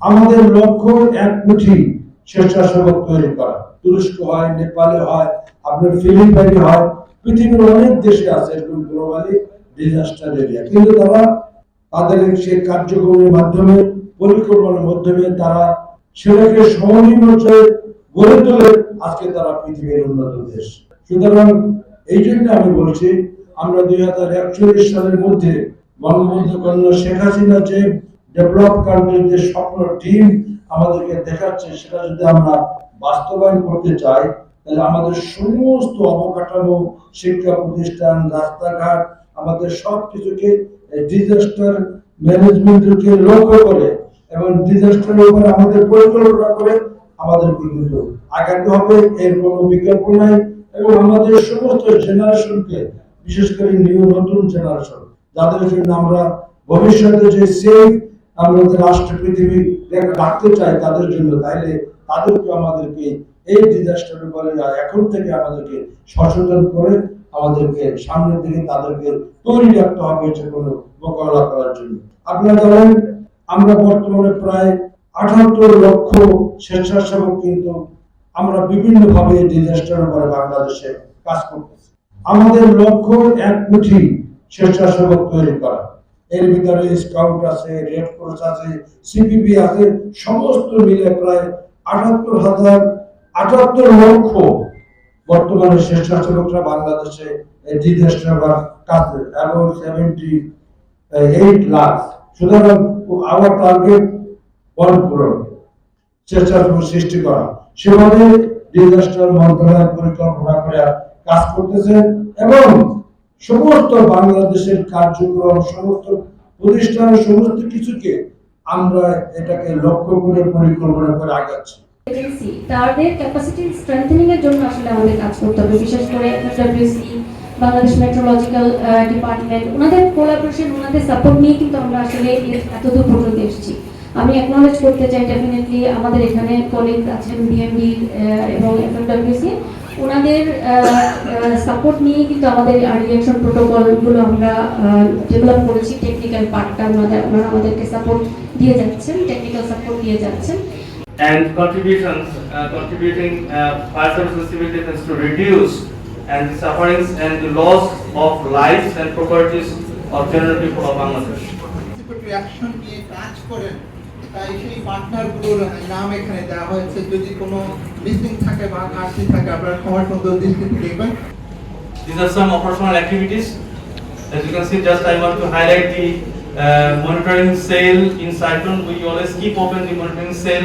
আমাদের লক্ষ্য এক কোটি স্বেচ্ছাসেবক তৈরি করা। তুরস্ক হয়, নেপালে হয়, আপনার ফিলিপাইনে হয়, পৃথিবীর অনেক দেশে আছে এরকম গ্লোবালি ডিজাস্টার এরিয়া কিন্তু তারা তাদের সেই কার্যক্রমের মাধ্যমে, পরিকল্পনার মাধ্যমে তারা সেটাকে সমন্বয় গড়ে তোলে, আজকে তারা পৃথিবীর উন্নত দেশ। সুতরাং এই জন্য আমি বলছি, আমরা দুই হাজার একচল্লিশ সালের মধ্যে বঙ্গবন্ধু কন্যা শেখ হাসিনা যে ডেভেলপ কান্ট্রির যে স্বপ্ন টিম আমাদেরকে দেখাচ্ছে, সেটা যদি আমরা বাস্তবায়ন করতে চাই, তাহলে আমাদের সমস্ত অবকাঠামো, শিক্ষা প্রতিষ্ঠান, রাস্তাঘাট, আমাদের সব কিছুকে ডিজাস্টার ম্যানেজমেন্টকে লক্ষ্য করে এবং ডিজাস্টারের উপর আমাদের পরিকল্পনা করে আমাদেরকে কিন্তু আগাতে হবে, এর কোনো বিকল্প নাই এবং আমাদের সমস্ত জেনারেশনকে, বিশেষ করে নিউ নতুন জেনারেশন, যাদের জন্য আমরা ভবিষ্যতে যে সেফ আমাদের রাষ্ট্র পৃথিবী রাখতে চাই তাদের জন্য, তাইলে তাদেরকে আমাদেরকে এই ডিজাস্টারের উপরে এখন থেকে আমাদেরকে সচেতন করে আমাদেরকে সামনের দিকে তাদেরকে তৈরি রাখতে হবে যে কোনো মোকাবেলা করার জন্য। আপনারা জানেন, আমরা বর্তমানে প্রায় আঠাত্তর লক্ষ স্বেচ্ছাসেবক কিন্তু আমরা বিভিন্ন ভাবে ডিজাস্টার উপরে বাংলাদেশে কাজ করতেছি। আমাদের লক্ষ্য এক কোটি স্বেচ্ছাসেবক তৈরি করা। এর ভিতরে স্কাউট আছে রেড ক্রস আছে সিপিবি আছে, সমস্ত মিলে প্রায় আটাত্তর হাজার আটাত্তর লক্ষ বর্তমানে স্বেচ্ছাসেবকরা বাংলাদেশে ডিজাস্টার বা কাজ, এবং সেভেন্টি এইট লাখ। সুতরাং আওয়ার টার্গেট ওয়ান করোড় স্বেচ্ছাসেবক সৃষ্টি করা। সেভাবে ডিজাস্টার মন্ত্রণালয় পরিকল্পনা করে কাজ করতেছে, এবং সমস্ত বাংলাদেশের কার্যক্রম সমস্ত প্রতিষ্ঠান সমস্ত কিছুকে আমরা এটাকে লক্ষ্য করে পরিকল্পনা করে আগাচ্ছি। তাদের ক্যাপাসিটি স্ট্রেংথেনিং এর জন্য আসলে আমাদের কাজ করতে হবে, বিশেষ করে এফডব্লিউসি বাংলাদেশ মেট্রোলজিক্যাল ডিপার্টমেন্ট ওনাদের কোলাবোরেশন ওনাদের সাপোর্ট নিয়ে কিন্তু আমরা আসলে এতদূর পর্যন্ত এসেছি। আমি অ্যাকনোলেজ করতে চাই ডেফিনেটলি আমাদের এখানে কলিগ আছেন এবং এফডব্লিউসি ওনাদের সাপোর্ট নিয়ে কিন্তু আমাদের রিয়াকশন প্রোটোকলগুলো আমরা ডেভেলপ করেছি টেকনিক্যাল পার্টটা ওনাদের ওনারা আমাদেরকে সাপোর্ট দিয়ে যাচ্ছেন টেকনিক্যাল সাপোর্ট দিয়ে যাচ্ছেন and contributions uh, contributing uh, fire service civil defense to reduce and the sufferings and the loss of lives and properties of general people of Bangladesh. Action নিয়ে কাজ করেন তাই সেই পার্টনারগুলোর নাম এখানে দেওয়া হয়েছে যদি কোনো মিসিং থাকে বা ঘাটতি থাকে আপনারা সুন্দর দেখবেন These are some operational activities. As you can see, just I want to highlight the uh, monitoring cell in Cyclone. We always keep open the monitoring cell